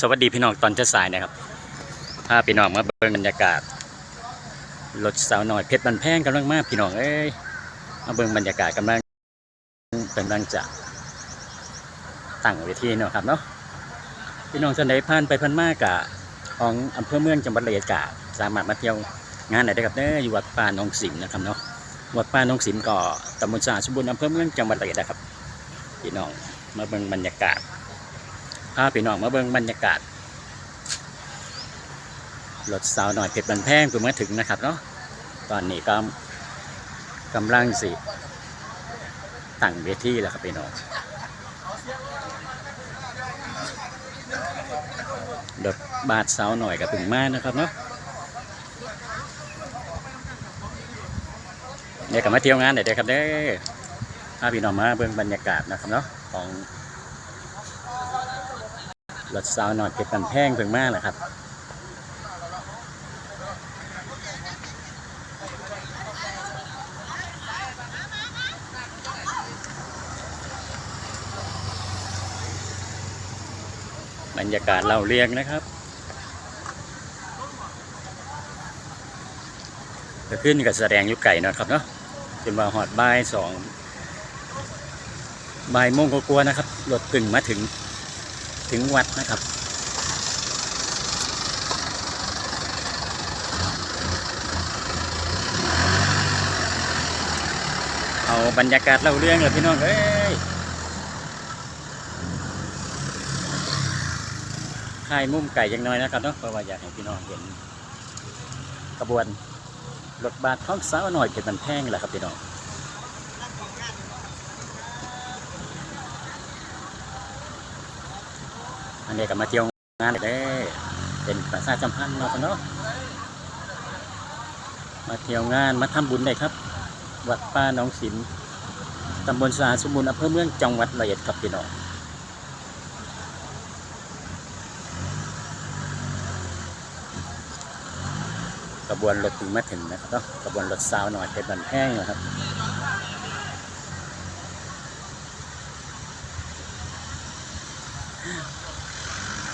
สวัสดีพี่น้องตอนเช้าสายนะครับพาพี่น้องมาเบิ่งบรรยากาศ รถสาวหน่อยเพชรบันแพงกำลังมาพี่น้องเอ้ย มาเบิ่งบรรยากาศกำลังกำลังจะตั้งเวทีเนาะครับเนาะ พี่น้องท่านใดผ่านไปผ่านมากะของอำเภอเมืองจังหวัดระยองกาสามารถมาเที่ยวงานไหนได้ครับเด้ออยู่วัดป่าหนองสิมนะครับเนาะ วัดป่าหนองสิมก็ตำบลสาสมบูรณ์อำเภอเมืองจังหวัดระยองนะครับ พี่น้องมาเบิ่งบรรยากาศ พาพี่น้องมาเบิ่งบรรยากาศรถสาวหน่อยเพชรบันแพงเพิ่งมาถึงนะครับเนาะตอนนี้ก็กำลังสิตั้งเวทีแล้วครับพี่น้องรถบาทสาวหน่อยกับถึงมานะครับเนาะเดี๋ยวกลับมาเที่ยวงานเดี๋ยวครับเด้อพาพี่น้องมาเบิ่งบรรยากาศนะครับเนาะของ รถสาวหน่อยเก็บกันแพงเพิ่งมากนะครับบรรยากาศเล่าเรียงนะครับก็ขึ้นกับแสดงยุไก่นะครับเนาะจนว่าหอดบ่ายสองบ่ายโมงกว่าๆนะครับรถกึ่งมาถึง ถึงวัดนะครับ เอาบรรยากาศเล่าเรื่องเลยพี่น้องเอ้ยถ่ายมุมไก่ยังน้อยนะครับเนาะเพราะว่าอยากให้พี่น้องเห็นกระบวนรถบัสท้องสาวหน่อยเก็บมันแพงแหละครับพี่น้อง อันนี้ก็มาเที่ยวงานได้เป็นประชาสัมพันธ์เนาะเนาะมาเที่ยวงานมาทำบุญได้ครับ วัดป้าหนองสิมตำบลสาสมบูรณ์อำเภอเมืองจังหวัดระยองครับพี่น้องกระบวนรถถึงมาถึงนะครับเนาะกระบวนรถสาวหน่อยเป็นบันแห้งนะครับ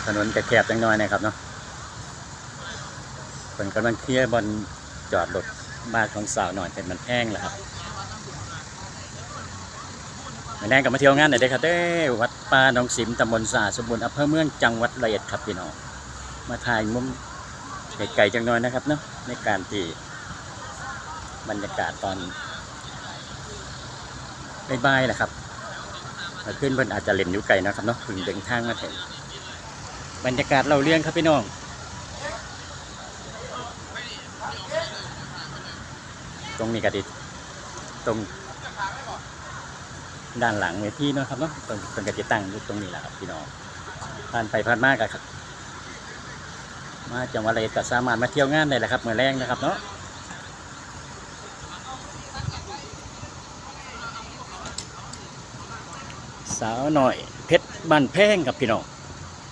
ถนนกระแคบจังน้อยนะครับเนาะเป็นกำลังเคลียร์บอลจอดรถบ้านของสาวหน่อยเป็นมันแห้งแหละครับมาแรงกับมาเที่ยวงานหน่อยเด้ครับเด้วัดป่าหนองสิมตำบลสาสมบูรณ์อำเภอเมืองจังหวัดระยองครับพี่น้องมาถ่ายมุมไกลๆจังน้อยนะครับเนาะในการที่บรรยากาศตอนบ่ายๆนะครับขึ้นเพิ่นอาจจะเล่นอยู่ไกลนะครับเนาะถึงเดินทางมาถึง บรรยากาศเราเรื่องครับพี่น้องตรงนี้ก็ดิตรงด้านหลังเวทีเนาะครับเนาะตรงตรงกติตั้งอยู่ตรงนี้แหละครับพี่น้องผ่านไปผ่านมากครับ มาจังหวัดอะไรก็สามารถมาเที่ยวงานได้แหละครับเมื่อแรงนะครับเนาะสาวหน่อยเพชรบ้านแพงครับพี่น้อง